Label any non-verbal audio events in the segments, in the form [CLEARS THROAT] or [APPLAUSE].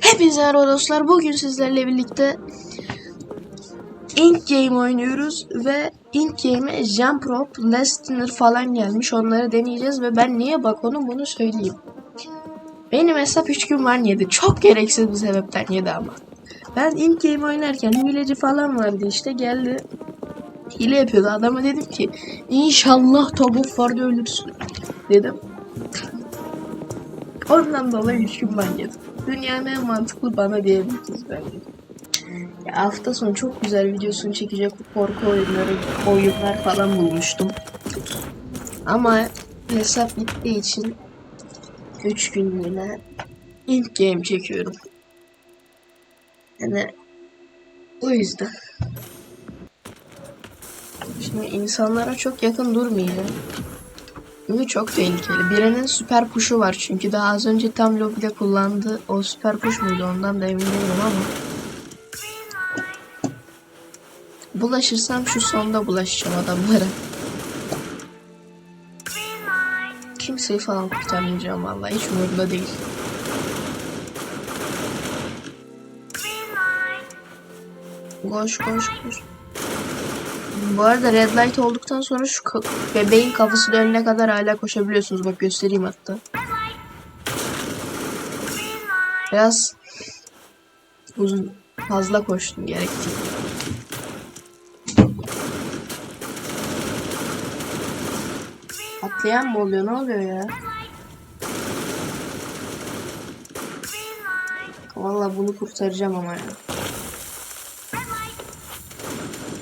Hepinize merhaba dostlar. Bugün sizlerle birlikte Ink Game oynuyoruz ve Ink Game'e Jump Rope, Lessner falan gelmiş. Onları deneyeceğiz ve ben niye bak onu bunu söyleyeyim. Benim hesap 3 gün var yedi. Çok gereksiz bir sebepten yedi ama. Ben Ink Game oynarken hileci falan vardı işte geldi. Hile yapıyordu. Adama dedim ki inşallah tavuk vardı ölürsün dedim. Ondan dolayı 3 gün ban yedim. Dünyanın en mantıklı bana diyebiliriz bence. Ya hafta sonu çok güzel videosunu çekecek korku oyunları, oyunlar falan bulmuştum. Ama hesap gittiği için 3 günlüğüne ilk game çekiyorum. Yani o yüzden. Şimdi insanlara çok yakın durmayacağım. Çünkü çok tehlikeli. Birinin süper puşu var çünkü daha az önce tam lobide kullandı. O süper puş muydu ondan da emin değilim ama. Bulaşırsam şu sonda bulaşacağım adamlara. Kimseyi falan kurtarmayacağım vallahi hiç umurumda değil. Koş koş koş. Bu arada red light olduktan sonra şu bebeğin kafası dönene kadar hala koşabiliyorsunuz. Bak göstereyim hatta. Biraz uzun fazla koştum gerekti. Atlayan mı oluyor? Ne oluyor ya? Vallahi bunu kurtaracağım ama ya.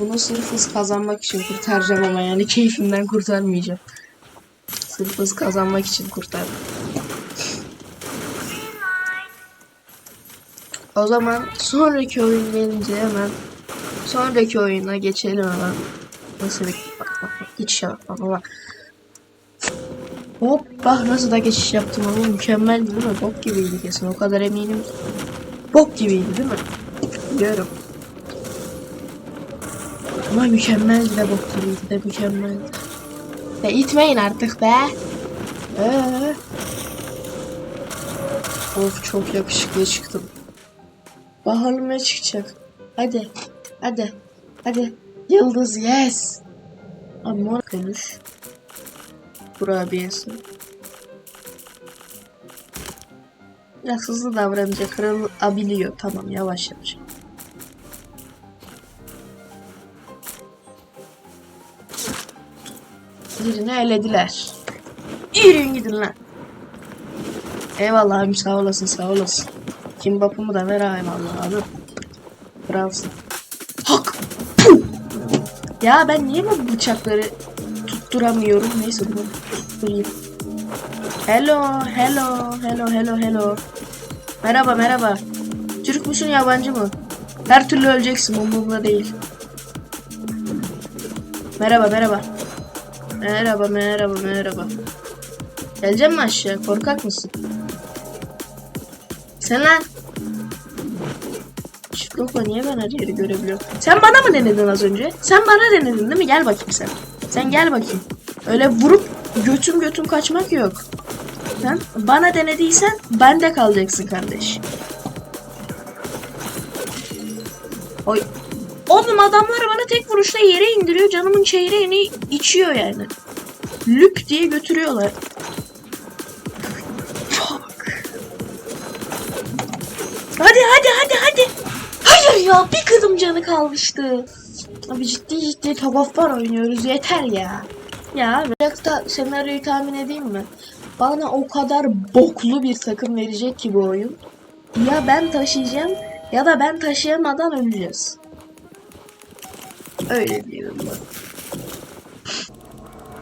Bunu sırf hız kazanmak için kurtaracağım ama yani keyfimden kurtarmayacağım. Sırf hız kazanmak için kurtardım. O zaman sonraki oyun gelince hemen sonraki oyuna geçelim hemen. Nasıl bir bak bak bak geçişe bak bak bak. Hop bak nasıl da geçiş yaptım ama mükemmel değil mi? Bok gibiydi kesin o kadar eminim. Bok gibiydi değil mi? Biliyorum. Ama mükemmeldi de bok gibiydi de mükemmeldi. Ya itmeyin artık be. Ee. Of çok yakışıklı çıktım. Bakalım ne çıkacak. Hadi. Hadi. Hadi. Yıldız yes. Ama konuş. Kurabiyesi. Biraz hızlı davranınca kırılabiliyor. Tamam yavaş yavaş. Birini elediler. Yürüyün gidin lan. Eyvallah abim sağ olasın sağ olasın. Kim bapımı da ver eyvallah abi. Bravosun. Hak. Puh! Ya ben niye bu bıçakları tutturamıyorum? Neyse bunu tutturayım. Hello, hello, hello, hello, hello. Merhaba, merhaba. Türk müsün, yabancı mı? Her türlü öleceksin, umurumda değil. Merhaba, merhaba. Merhaba, merhaba, merhaba. Gelecek mi aşağı? Korkak mısın? Sen lan. Çift lokma niye ben her yeri görebiliyorum? Sen bana mı denedin az önce? Sen bana denedin değil mi? Gel bakayım sen. Sen gel bakayım. Öyle vurup götüm götüm kaçmak yok. Sen bana denediysen bende kalacaksın kardeş. Oy. Oğlum adamlar bana tek vuruşta yere indiriyor. Canımın çeyreğini içiyor yani. Lüp diye götürüyorlar. Fuck. Hadi hadi hadi hadi. Hayır ya bir kızım canı kalmıştı. Abi ciddi ciddi tabaflar oynuyoruz yeter ya. Ya Black'ta senaryoyu tahmin edeyim mi? Bana o kadar boklu bir takım verecek ki bu oyun. Ya ben taşıyacağım ya da ben taşıyamadan öleceğiz. Öyle diyorum ben.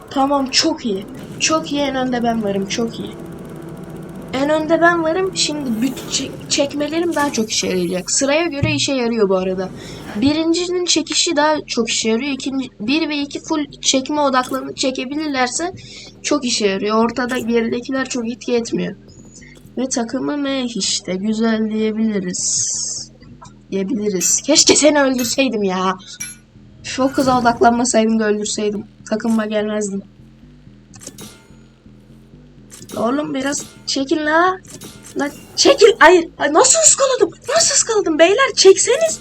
Tamam çok iyi. Çok iyi en önde ben varım çok iyi. En önde ben varım. Şimdi bütün çek- çekmelerim daha çok işe yarayacak. Sıraya göre işe yarıyor bu arada. Birincinin çekişi daha çok işe yarıyor. İkinci, bir ve iki full çekme odaklanıp çekebilirlerse çok işe yarıyor. Ortada geridekiler çok etki etmiyor. Ve takımı meh işte güzel diyebiliriz. Diyebiliriz. Keşke seni öldürseydim ya. Şu kıza odaklanmasaydım da öldürseydim. Takımıma gelmezdim. Oğlum biraz çekin la. Lan çekil. Hayır. Ay, nasıl ıskaladım? Nasıl ıskaladım? Beyler çekseniz.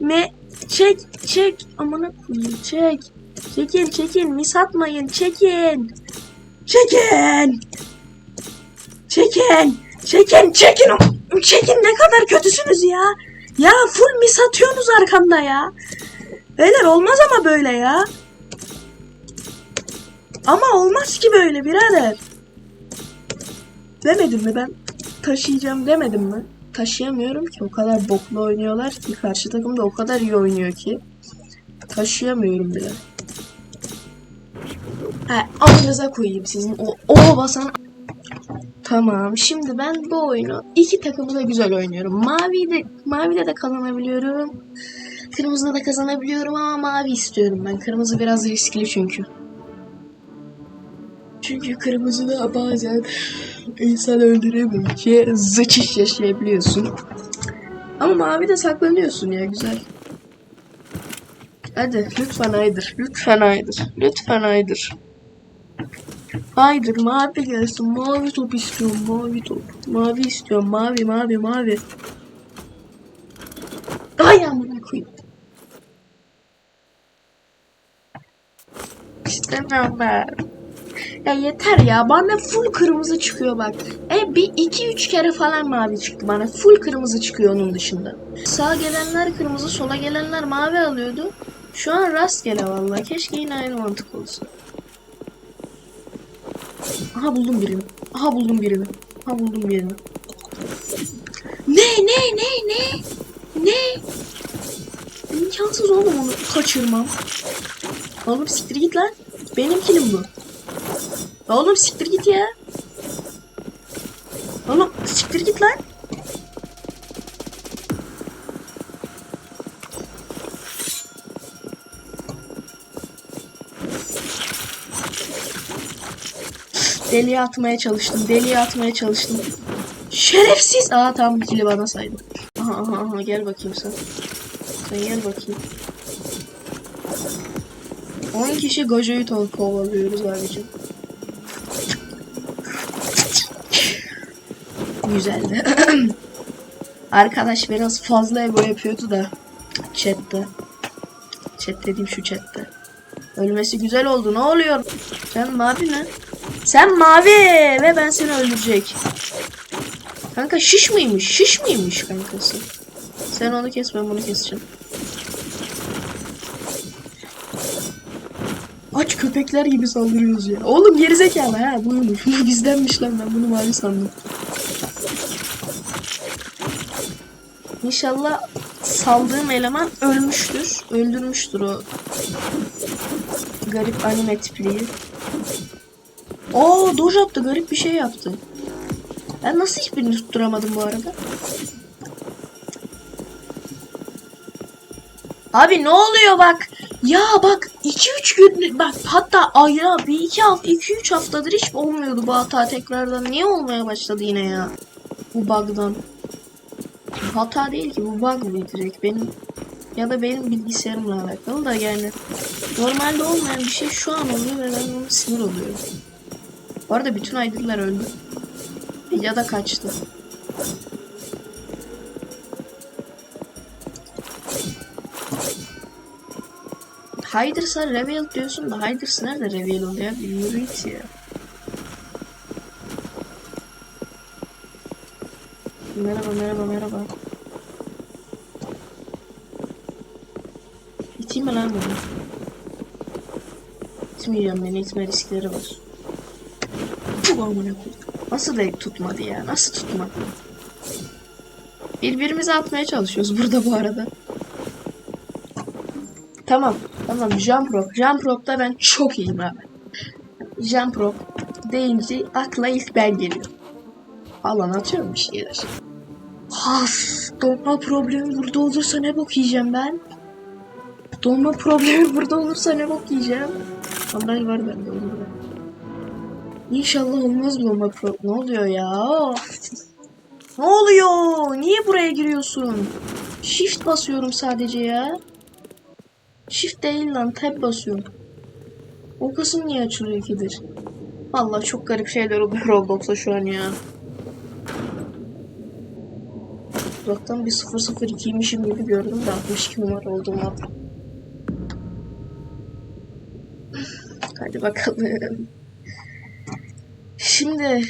Me çek çek. Amına koyayım çek. Çekin çekin. Mis atmayın. Çekin. Çekin. Çekin. Çekin çekin. Çekin ne kadar kötüsünüz ya. Ya full mis atıyorsunuz arkamda ya. Beyler olmaz ama böyle ya. Ama olmaz ki böyle birader. Demedim mi ben taşıyacağım demedim mi? Taşıyamıyorum ki o kadar boklu oynuyorlar ki karşı takım da o kadar iyi oynuyor ki. Taşıyamıyorum bile. He, amınıza koyayım sizin o o basan. Tamam şimdi ben bu oyunu iki takımı da güzel oynuyorum. Mavi de mavide de kazanabiliyorum. Kırmızıda da kazanabiliyorum ama mavi istiyorum ben. Kırmızı biraz riskli çünkü. Çünkü kırmızıda bazen insan öldüremeyince zıçış yaşayabiliyorsun. Ama mavi de saklanıyorsun ya güzel. Hadi lütfen haydır. Lütfen haydır. Lütfen haydır. Haydır mavi gelsin. Mavi top istiyorum. Mavi top. Mavi istiyorum. Mavi mavi mavi. Ay amına koyayım. İstemiyorum ben. Ya yeter ya. Bana full kırmızı çıkıyor bak. E bir iki üç kere falan mavi çıktı bana. Full kırmızı çıkıyor onun dışında. Sağa gelenler kırmızı, sola gelenler mavi alıyordu. Şu an rastgele vallahi. Keşke yine aynı mantık olsa. Aha buldum birini. Aha buldum birini. Aha buldum birini. Ne ne ne ne? Ne? İmkansız oğlum onu kaçırmam. Oğlum siktir git lan. Benim kilim bu. Oğlum siktir git ya. Oğlum siktir git lan. Deliye atmaya çalıştım. Deliye atmaya çalıştım. Şerefsiz. Aa tamam kili bana saydı. Aha aha aha gel bakayım sen. Sen gel bakayım. 10 kişi Gojo'yu kovalıyoruz abicim. Güzeldi. [CLEARS THROAT] Arkadaş biraz fazla ego yapıyordu da chatte. Chat dediğim şu chatte. Ölmesi güzel oldu. Ne oluyor? Sen mavi mi? Sen mavi ve ben seni öldürecek. Kanka şiş miymiş? Şiş miymiş kankası? Sen onu kes ben bunu keseceğim. Köpekler gibi saldırıyoruz ya. Oğlum gerizekalı ha buymuş. Bu bizdenmiş lan ben bunu mavi sandım. İnşallah saldığım eleman ölmüştür. Öldürmüştür o garip anime tipliği. Oo doj yaptı garip bir şey yaptı. Ben nasıl hiçbirini tutturamadım bu arada? Abi ne oluyor bak? Ya bak 2-3 gün bak hatta ayra bir iki hafta 2-3 haftadır hiç olmuyordu bu hata tekrardan. Niye olmaya başladı yine ya? Bu bug'dan. Hata değil ki bu bug mı direkt benim ya da benim bilgisayarımla alakalı da yani normalde olmayan bir şey şu an oluyor ve ben sinir oluyorum. Bu arada bütün aydınlar öldü. Ya da kaçtı. Hyders'a reveal diyorsun da Hyders nerede reveal oluyor? Bilmiyorum hiç ya. Merhaba merhaba merhaba. İteyim mi lan bunu? İtmeyeceğim beni itme riskleri var. Bu amına koyayım. Nasıl da tutmadı ya? Nasıl tutmadı? Birbirimize atmaya çalışıyoruz burada bu arada. Tamam. Tamam. Jump rope. Jump rope'da ben çok iyiyim abi. Jump rope deyince akla ilk ben geliyorum. Falan atıyorum bir şeyler. Has. Donma problemi burada olursa ne bok yiyeceğim ben? Donma problemi [LAUGHS] burada olursa ne bok yiyeceğim? Bandaj var bende olur. İnşallah olmaz donma problemi. Ne oluyor ya? ne oluyor? Niye buraya giriyorsun? Shift basıyorum sadece ya. Shift değil lan tab basıyorum. O kısım niye açılıyor ikidir? Vallahi çok garip şeyler oluyor Roblox'ta şu an ya. Uzaktan bir 002'ymişim gibi gördüm de 62 numara olduğumu. Hadi bakalım. Şimdi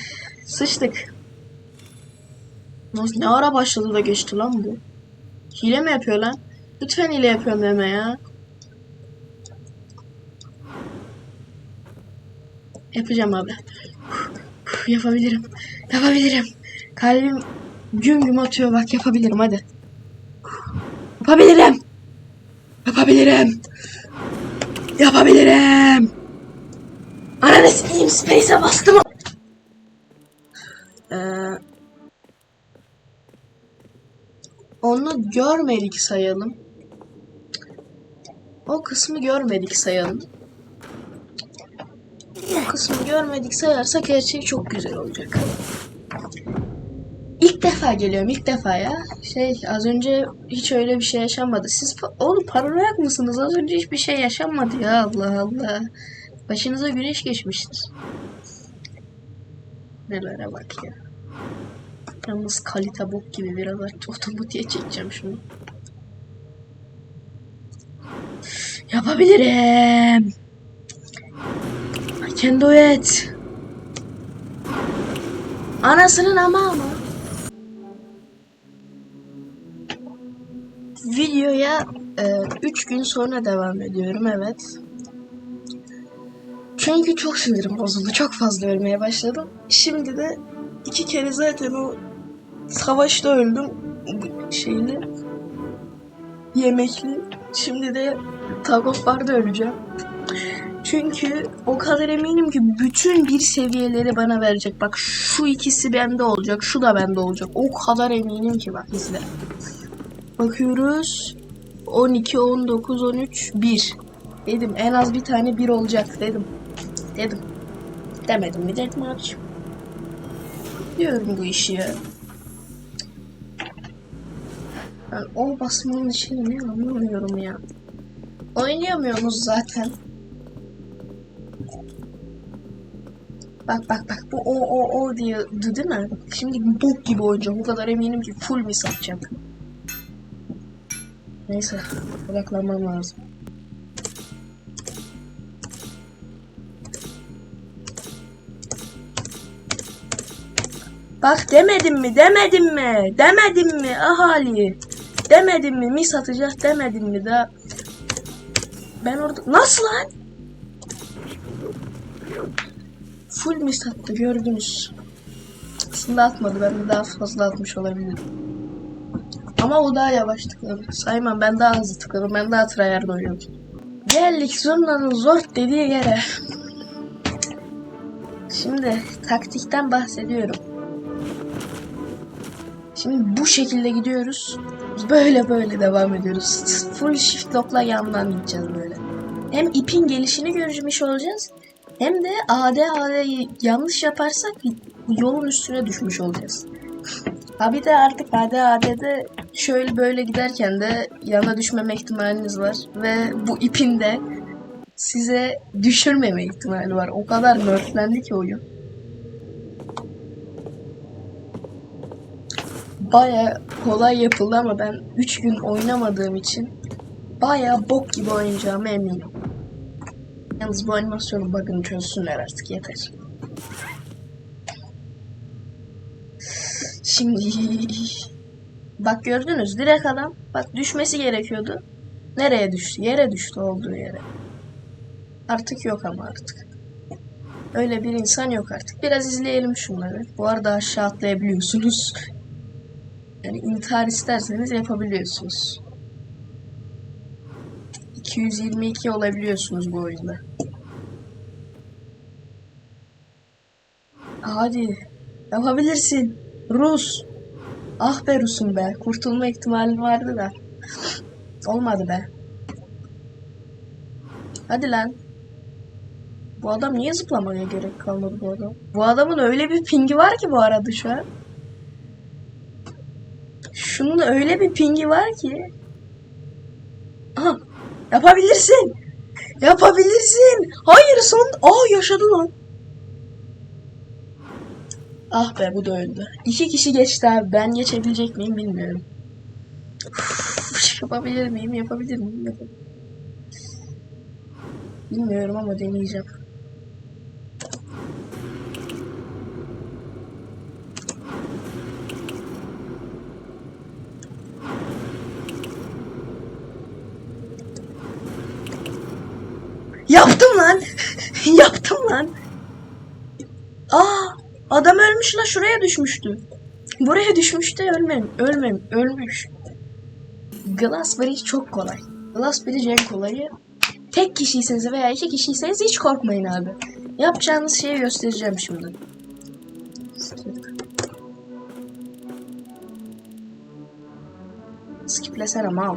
sıçtık. Nasıl ne ara başladı da geçti lan bu? Hile mi yapıyor lan? Lütfen hile yapıyorum deme ya. Yapacağım abi. Yapabilirim. Yapabilirim. Kalbim güm güm atıyor bak yapabilirim hadi. Yapabilirim. Yapabilirim. Yapabilirim. Ananı sikeyim space'e bastım. Ee, onu görmedik sayalım. O kısmı görmedik sayalım. O kısmı görmedik sayarsak her şey çok güzel olacak. İlk defa geliyorum ilk defa ya. Şey az önce hiç öyle bir şey yaşanmadı. Siz oğlum paranoyak mısınız? Az önce hiçbir şey yaşanmadı ya Allah Allah. Başınıza güneş geçmiştir. Nelere bak ya. Yalnız kalite bok gibi biraz otomatiğe çekeceğim şunu. Yapabilirim. Can do it. Anasının ama ama. Videoya 3 gün sonra devam ediyorum evet. Çünkü çok sinirim bozuldu. Çok fazla ölmeye başladım. Şimdi de iki kere zaten o savaşta öldüm. Şeyli. Yemekli. Şimdi de Tag of War'da öleceğim. Çünkü o kadar eminim ki bütün bir seviyeleri bana verecek. Bak şu ikisi bende olacak. Şu da bende olacak. O kadar eminim ki bak izle. Bakıyoruz. 12, 19, 13, 1. Dedim en az bir tane 1 olacak dedim. Dedim. Demedim mi dedim abiciğim. Diyorum bu işi ya. Ben o basmanın içine ne anlamıyorum ya. Oynayamıyorsunuz zaten. Bak bak bak bu o o o diyordu değil mi? Şimdi bok gibi oynayacağım. O kadar eminim ki full mi satacak. Neyse odaklanmam lazım. Bak demedim mi demedim mi demedim mi ahali demedim mi mis atacak demedim mi da ben orada nasıl lan full mis attı gördünüz aslında atmadı ben de daha fazla atmış olabilirim ama o daha yavaş tıkladı saymam ben daha hızlı tıkladım ben daha tryhard oynuyorum geldik zurnanın zor dediği yere şimdi taktikten bahsediyorum Şimdi bu şekilde gidiyoruz. Böyle böyle devam ediyoruz. Full shift lock'la yandan gideceğiz böyle. Hem ipin gelişini görmüş olacağız. Hem de AD AD'yi yanlış yaparsak yolun üstüne düşmüş olacağız. Ha bir de artık AD AD'de şöyle böyle giderken de yana düşmeme ihtimaliniz var. Ve bu ipin de size düşürmeme ihtimali var. O kadar nerflendi ki oyun. baya kolay yapıldı ama ben 3 gün oynamadığım için baya bok gibi oynayacağıma eminim. Yalnız bu animasyonu bug'ını çözsünler artık yeter. Şimdi [LAUGHS] bak gördünüz direkt adam bak düşmesi gerekiyordu. Nereye düştü? Yere düştü olduğu yere. Artık yok ama artık. Öyle bir insan yok artık. Biraz izleyelim şunları. Bu arada aşağı atlayabiliyorsunuz. Yani intihar isterseniz yapabiliyorsunuz. 222 olabiliyorsunuz bu oyunda. Hadi. Yapabilirsin. Rus. Ah be Rus'um be. Kurtulma ihtimalin vardı da. Olmadı be. Hadi lan. Bu adam niye zıplamaya gerek kalmadı bu adam? Bu adamın öyle bir pingi var ki bu arada şu an. Şunun öyle bir pingi var ki. Yapabilirsin. Yapabilirsin. Hayır son. Aa yaşadı lan. Ah be bu da öldü. İki kişi geçti abi. Ben geçebilecek miyim bilmiyorum. Yapabilir miyim? Yapabilir miyim? Bilmiyorum ama deneyeceğim. Yaptım lan. Yaptım lan. Aa, adam ölmüş la şuraya düşmüştü. Buraya düşmüştü ölmem, ölmem, ölmüş. Glass Bridge çok kolay. Glass Bridge en kolayı. Tek kişiyseniz veya iki kişiyseniz hiç korkmayın abi. Yapacağınız şeyi göstereceğim şimdi. Skiplesene mal.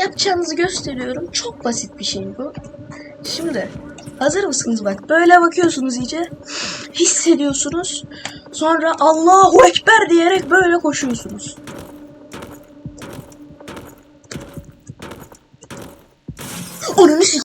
Yapacağınızı gösteriyorum. Çok basit bir şey bu. Şimdi hazır mısınız bak böyle bakıyorsunuz iyice hissediyorsunuz sonra Allahu Ekber diyerek böyle koşuyorsunuz.